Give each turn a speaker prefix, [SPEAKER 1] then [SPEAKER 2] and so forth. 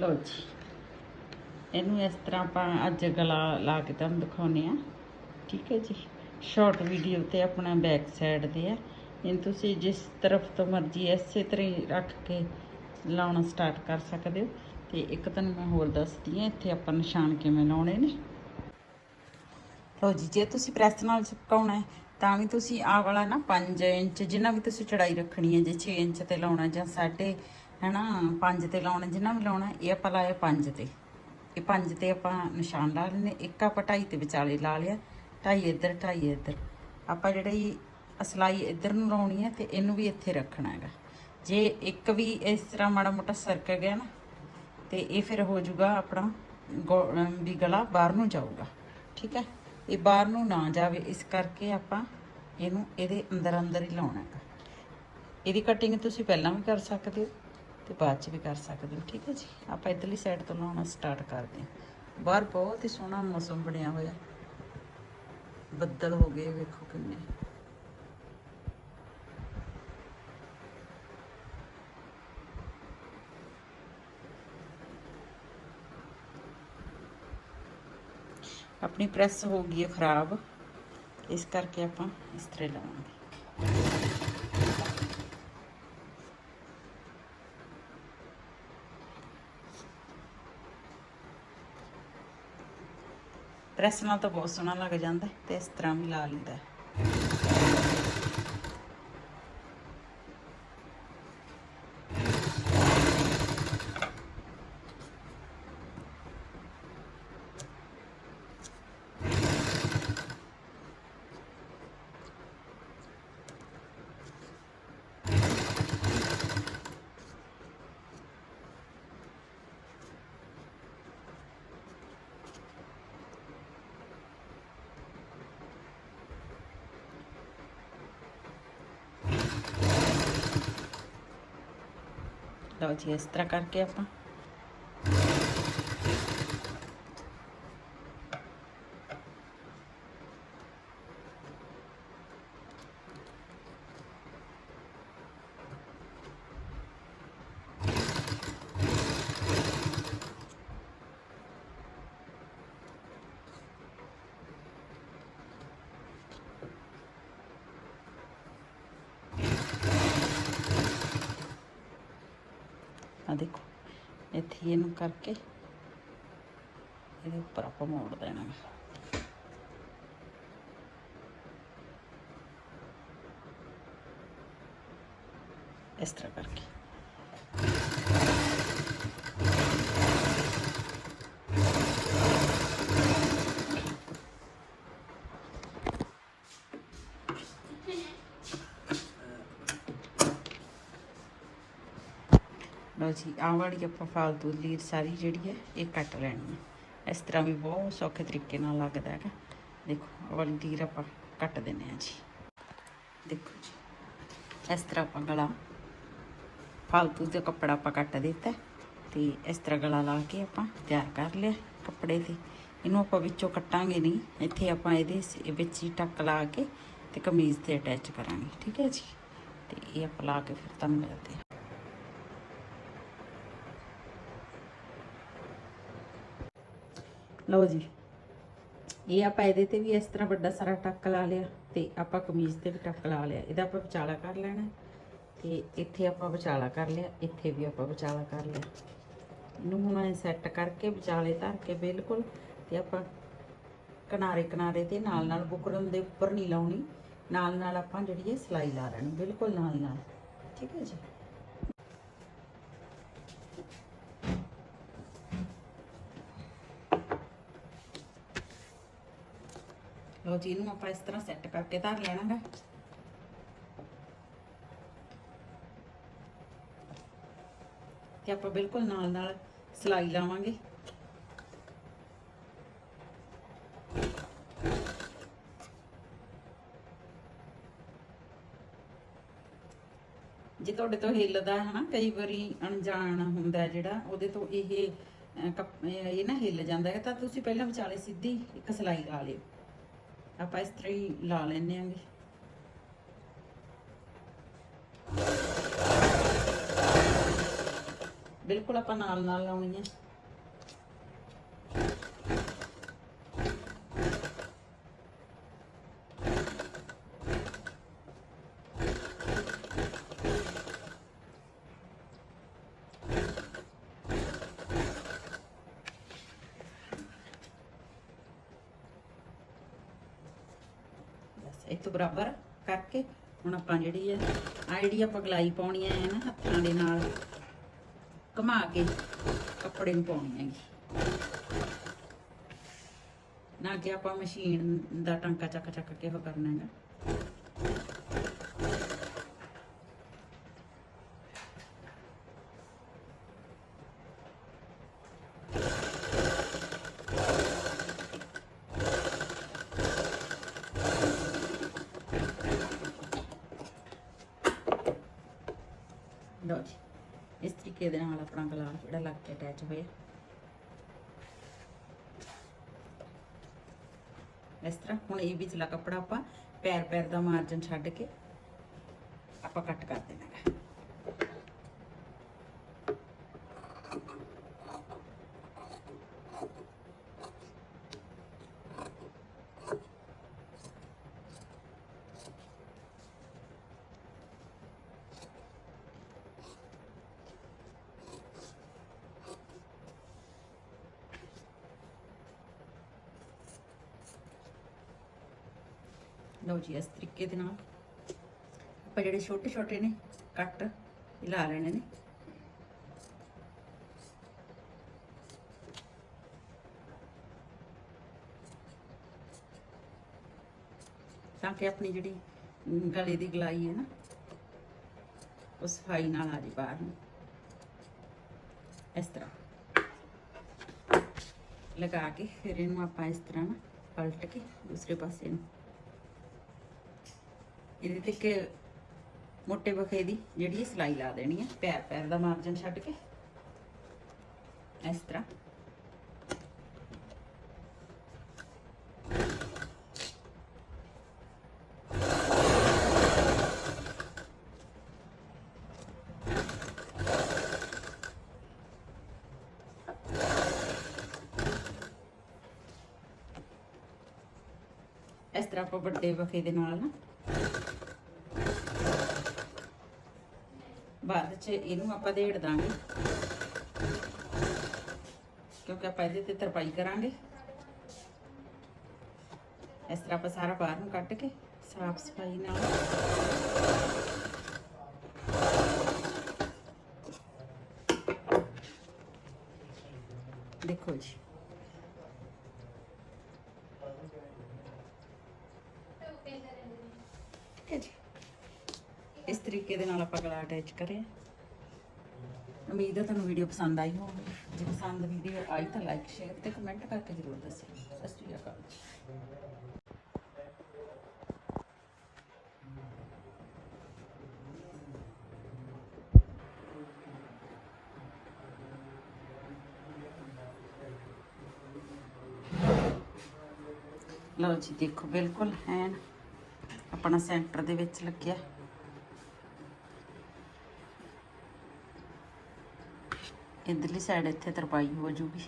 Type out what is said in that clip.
[SPEAKER 1] ਲਓ ਜੀ। ਇਹਨੂੰ ਇਸ ਤਰ੍ਹਾਂ ਆਪਾਂ ਅੱਜ ਗਲਾ ਲਾ ਕੇ ਤੁਹਾਨੂੰ ਦਿਖਾਉਨੇ ਆ ਠੀਕ ਹੈ ਜੀ। ਸ਼ਾਰਟ ਵੀਡੀਓ ਤੇ ਆਪਣਾ ਬੈਕ ਸਾਈਡ ਦੇ ਆ। ਇਹਨੂੰ ਤੁਸੀਂ ਜਿਸ ਤਰਫ ਤੋਂ ਮਰਜ਼ੀ ਇਸੇ ਤਰ੍ਹਾਂ ਹੀ ਰੱਖ ਕੇ ਲਾਉਣਾ ਸਟਾਰਟ ਕਰ ਸਕਦੇ ਹੋ। ਤੇ ਇੱਕ ਤੁਹਾਨੂੰ ਮੈਂ ਹੋਰ ਦੱਸਦੀ ਹਾਂ, ਇੱਥੇ ਆਪਾਂ ਨਿਸ਼ਾਨ ਕਿਵੇਂ ਲਾਉਣੇ ਨੇ। ਲਓ ਜੀ, ਜੇ ਤੁਸੀਂ ਪ੍ਰੈਸ ਨਾਲ ਚਿਪਕਾਉਣਾ ਹੈ, ਤਾਂ ਵੀ ਤੁਸੀਂ ਆਹ ਵਾਲਾ ਨਾ 5 ਇੰਚ ਜਿੰਨਾ ਵੀ ਤੁਸੀਂ ਚੜਾਈ ਰੱਖਣੀ ਹੈ, ਜੇ 6 ਇੰਚ ਤੇ ਲਾਉਣਾ ਜਾਂ 6.5 ਹੈਨਾ 5 ਤੇ ਲਾਉਣਾ, ਜਿੰਨਾ ਵੀ ਲਾਉਣਾ, ਇਹ ਆਪਾਂ ਲਾਇਆ 5 ਤੇ। ਇਹ 5 ਤੇ ਆਪਾਂ ਨਿਸ਼ਾਨ ਲਾ ਲੈਣੇ ਇੱਕ ਆਪਾਂ 2.5 ਤੇ ਵਿਚਾਲੇ ਲਾ ਲਿਆ 2.5 ਇੱਧਰ 2.5 ਇੱਧਰ। ਆਪਾਂ ਜਿਹੜੀ ਅਸਲਾਈ ਇੱਧਰ ਨੂੰ ਲਾਉਣੀ ਹੈ ਤੇ ਇਹਨੂੰ ਵੀ ਇੱਥੇ ਰੱਖਣਾ ਹੈਗਾ। ਜੇ ਇੱਕ ਵੀ ਇਸ ਤਰ੍ਹਾਂ ਮਾੜਾ ਮੋਟਾ ਸਰਕ ਗਿਆ ਨਾ, ਤੇ ਇਹ ਫਿਰ ਹੋ ਜਾਊਗਾ ਆਪਣਾ ਗੋ- ਵੀ ਗਲਾ ਬਾਹਰ ਨੂੰ ਜਾਊਗਾ, ਠੀਕ ਹੈ? ਇਹ ਬਾਹਰ ਨੂੰ ਨਾ ਜਾਵੇ, ਇਸ ਕਰਕੇ ਆਪਾਂ ਇਹਨੂੰ ਇਹਦੇ ਅੰਦਰ ਅੰਦਰ ਹੀ ਲਾਉਣਾ ਹੈਗਾ। ਇਹਦੀ ਕਟਿੰਗ ਤੁਸੀਂ ਪਹਿਲਾਂ ਵੀ ਕਰ ਸਕਦੇ ਹੋ। ਤੇ ਬਾਅਦ ਚ ਵੀ ਕਰ ਸਕਦੇ ਹੋ। ਠੀਕ ਹੈ ਜੀ? ਆਪਾਂ ਇਧਰਲੀ ਸਾਈਡ ਤੋਂ ਲਾਉਣਾ ਸਟਾਰਟ ਕਰਦੇ ਹਾਂ। ਬਾਹਰ ਬਹੁਤ ਹੀ ਸੋਹਣਾ ਮੌਸਮ ਬਣਿਆ ਹੋਇਆ। ਬੱਦਲ ਹੋ ਗਏ, ਵੇਖੋ ਕਿੰਨੇ। ਆਪਣੀ ਪ੍ਰੈਸ ਹੋ ਗਈ ਹੈ ਖਰਾਬ। ਇਸ ਕਰਕੇ ਆਪਾਂ ਇਸ ਤਰ੍ਹਾਂ ਲਾਵਾਂਗੇ। ਪ੍ਰੈਸ ਨਾਲ ਤਾਂ ਬਹੁਤ ਸੋਹਣਾ ਲੱਗ ਜਾਂਦਾ ਹੈ ਤੇ ਇਸ ਤਰ੍ਹਾਂ ਵੀ ਲਾ ਲਈਦਾ ਲਓ ਜੀ ਇਸ ਤਰ੍ਹਾਂ ਆ ਦੇਖੋ ਇੱਥੇ ਹੀ ਇਹਨੂੰ ਕਰਕੇ ਇਹਦੇ ਉੱਪਰ ਆਪਾਂ ਮੋੜ ਦੇਣਾ ਹੈ। ਇਸ ਤਰ੍ਹਾਂ ਕਰਕੇ ਲਓ ਜੀ ਆਹ ਵਾਲੀ ਆਪਾਂ ਫਾਲਤੂ ਲੀਰ ਸਾਰੀ ਜਿਹੜੀ ਹੈ, ਇਹ ਕੱਟ ਲੈਣੀ ਹੈ। ਇਸ ਤਰ੍ਹਾਂ ਵੀ ਬਹੁਤ ਸੌਖੇ ਤਰੀਕੇ ਨਾਲ ਲੱਗਦਾ ਹੈਗਾ। ਦੇਖੋ, ਆਹ ਵਾਲੀ ਲੀਰ ਆਪਾਂ ਕੱਟ ਦਿੰਨੇ ਆ ਜੀ। ਦੇਖੋ ਜੀ, ਇਸ ਤਰ੍ਹਾਂ ਆਪਾਂ ਗਲਾ ਫਾਲਤੂ ਦਾ ਕੱਪੜਾ ਆਪਾਂ ਕੱਟ ਦਿੱਤਾ ਤੇ ਇਸ ਤਰ੍ਹਾਂ ਗਲਾ ਲਾ ਕੇ ਆਪਾਂ ਤਿਆਰ ਕਰ ਲਿਆ ਕੱਪੜੇ ਤੇ। ਇਹਨੂੰ ਆਪਾਂ ਵਿੱਚੋਂ ਕੱਟਾਂਗੇ ਨਹੀਂ, ਇੱਥੇ ਆਪਾਂ ਇਹਦੇ ਵਿੱਚ ਹੀ ਟੱਕ ਲਾ ਕੇ ਤੇ ਕਮੀਜ਼ ਤੇ ਅਟੈਚ ਕਰਾਂਗੇ। ਠੀਕ ਹੈ ਜੀ? ਤੇ ਇਹ ਆਪਾਂ ਲਾ ਕੇ ਫਿਰ ਤੁਹਾਨੂੰ ਮਿਲਦੇ ਲਓ ਜੀ। ਇਹ ਆਪਾਂ ਇਹਦੇ ਤੇ ਵੀ ਇਸ ਤਰ੍ਹਾਂ ਵੱਡਾ ਸਾਰਾ ਟੱਕ ਲਾ ਲਿਆ ਤੇ ਆਪਾਂ ਕਮੀਜ਼ ਤੇ ਵੀ ਟੱਕ ਲਾ ਲਿਆ। ਇਹਦਾ ਆਪਾਂ ਵਿਚਾਲਾ ਕਰ ਲੈਣਾ। ਤੇ ਇੱਥੇ ਆਪਾਂ ਵਿਚਾਲਾ ਕਰ ਲਿਆ, ਇੱਥੇ ਵੀ ਆਪਾਂ ਵਿਚਾਲਾ ਕਰ ਲਿਆ। ਇਹਨੂੰ ਹੁਣ ਐ ਸੈੱਟ ਕਰਕੇ ਵਿਚਾਲੇ ਧਰ ਕੇ ਬਿਲਕੁਲ ਤੇ ਆਪਾਂ ਕਿਨਾਰੇ ਕਿਨਾਰੇ ਤੇ ਨਾਲ ਨਾਲ ਬੁਕਰਮ ਦੇ ਉੱਪਰ ਨਹੀਂ ਲਾਉਣੀ। ਨਾਲ ਨਾਲ ਆਪਾਂ ਜਿਹੜੀ ਇਹ ਸਲਾਈ ਲਾ ਲੈਣੀ, ਬਿਲਕੁਲ ਨਾਲ ਨਾਲ। ਠੀਕ ਹੈ ਜੀ? ਲਓ ਜੀ ਇਹਨੂੰ ਆਪਾਂ ਇਸ ਤਰ੍ਹਾਂ ਸੈੱਟ ਕਰਕੇ ਧਰ ਲੈਣਾਗਾ। ਤੇ ਆਪਾਂ ਬਿਲਕੁਲ ਨਾਲ ਨਾਲ ਸਲਾਈ ਲਾਵਾਂਗੇ। ਜੇ ਤੁਹਾਡੇ ਤੋਂ ਹਿੱਲਦਾ ਹੈ ਨਾ ਕਈ ਵਾਰੀ ਅਣਜਾਣ ਹੁੰਦਾ ਜਿਹੜਾ ਉਹਦੇ ਤੋਂ ਇਹ ਅਹ, ਇਹ ਨਾ ਹਿੱਲ ਜਾਂਦਾ ਹੈ ਤਾਂ ਤੁਸੀਂ ਪਹਿਲਾਂ ਵਿਚਾਲੇ ਸਿੱਧੀ ਇੱਕ ਸਲਾਈ ਲਾ ਲਿਓ। ਆਪਾਂ ਇਸ ਤਰ੍ਹਾਂ ਹੀ ਲਾ ਲੈਨੇ ਆਂਗੇ। ਬਿਲਕੁਲ ਆਪਾਂ ਨਾਲ ਨਾਲ ਲਾਉਣੀ ਹੈ ਇੱਥੋਂ ਬਰਾਬਰ ਕਰਕੇ ਹੁਣ ਆਪਾਂ ਜਿਹੜੀ ਹੈ ਆ ਜਿਹੜੀ ਆਪਾਂ ਗਲਾਈ ਪਾਉਣੀ ਹੈ ਨਾ ਹੱਥਾਂ ਦੇ ਨਾਲ ਘੁਮਾ ਕੇ ਕੱਪੜੇ ਨੂੰ ਪਾਉਣੀ ਹੈਗੀ। ਨਾ ਕਿ ਆਪਾਂ ਮਸ਼ੀਨ ਦਾ ਟਾਂਕਾ ਚੱਕ ਚੱਕ ਕੇ ਉਹ ਕਰਨਾ ਹੈਗਾ ਲਓ ਜੀ ਇਸ ਤਰੀਕੇ ਨਾਲ ਆਪਣਾ ਗਲਾ ਜਿਹੜਾ ਲੱਗ ਕੇ ਅਟੈਚ ਹੋਇਆ। ਇਸ ਤਰ੍ਹਾਂ ਹੁਣ ਇਹ ਵਿਚਲਾ ਕੱਪੜਾ ਆਪਾਂ ਪੈਰ ਪੈਰ ਦਾ ਮਾਰਜਨ ਛੱਡ ਕੇ ਆਪਾਂ ਕੱਟ ਕਰ ਦੇਣਾ ਹੈ ਲਓ ਜੀ, ਇਸ ਤਰੀਕੇ ਦੇ ਨਾਲ। ਆਪਾਂ ਜਿਹੜੇ ਛੋਟੇ ਛੋਟੇ ਨੇ, ਕੱਟ ਲਾ ਲੈਣੇ ਨੇ। ਤਾਂ ਕਿ ਆਪਣੀ ਜਿਹੜੀ ਗਲੇ ਦੀ ਗਲਾਈ ਹੈ ਨਾ, ਉਹ ਸਫ਼ਾਈ ਨਾਲ ਆ ਜੀ ਬਾਹਰ ਨੂੰ। ਇਸ ਤਰ੍ਹਾਂ। ਲਗਾ ਕੇ ਫਿਰ ਇਹਨੂੰ ਆਪਾਂ ਇਸ ਤਰ੍ਹਾਂ ਨਾ ਪਲਟ ਕੇ ਦੂਸਰੇ ਪਾਸੇ ਨੂੰ ਇਹਦੇ ਤੇ ਕਿ ਮੋਟੇ ਬਖੇ ਦੀ ਜਿਹੜੀ ਇਹ ਸਿਲਾਈ ਲਾ ਦੇਣੀ ਹੈ ਪੈਰ ਪੈਰ ਦਾ ਮਾਰਜਨ ਛੱਡ ਕੇ। ਇਸ ਤਰ੍ਹਾਂ। ਇਸ ਤਰ੍ਹਾਂ ਆਪਾਂ ਵੱਡੇ ਬਖੇ ਦੇ ਨਾਲ ਨਾ ਬਾਅਦ ਚ ਇਹਨੂੰ ਆਪਾਂ ਦੇੜ ਦਾਂਗੇ। ਕਿਉਂਕਿ ਆਪਾਂ ਇਹਦੇ ਤੇ ਤਰਪਾਈ ਕਰਾਂਗੇ। ਇਸ ਤਰ੍ਹਾਂ ਆਪਾਂ ਸਾਰਾ ਬਾਹਰ ਨੂੰ ਕੱਢ ਕੇ ਸਾਫ਼ ਸਫ਼ਾਈ ਨਾਲ ਦੇਖੋ ਜੀ ਠੀਕ ਹੈ ਜੀ ਇਸ ਤਰੀਕੇ ਦੇ ਨਾਲ ਆਪਾਂ ਗਲਾ ਅਟੈਚ ਕਰਿਆ। ਉਮੀਦ ਹੈ ਤੁਹਾਨੂੰ ਵੀਡੀਓ ਪਸੰਦ ਆਈ ਹੋਵੇ ਜੇ ਪਸੰਦ ਵੀਡੀਓ ਆਈ ਤਾਂ ਲਾਈਕ ਸ਼ੇਅਰ ਤੇ ਕਮੈਂਟ ਕਰਕੇ ਜ਼ਰੂਰ ਦੱਸਿਓ। ਸਤਿ ਸ਼੍ਰੀ ਅਕਾਲ। ਲਓ ਜੀ, ਦੇਖੋ, ਬਿਲਕੁਲ ਐਨ ਆਪਣਾ ਸੈਂਟਰ ਦੇ ਵਿੱਚ ਲੱਗਿਆ। ਇਧਰਲੀ ਸਾਈਡ ਇੱਥੇ ਤਰਪਾਈ ਹੋ ਜੂਗੀ।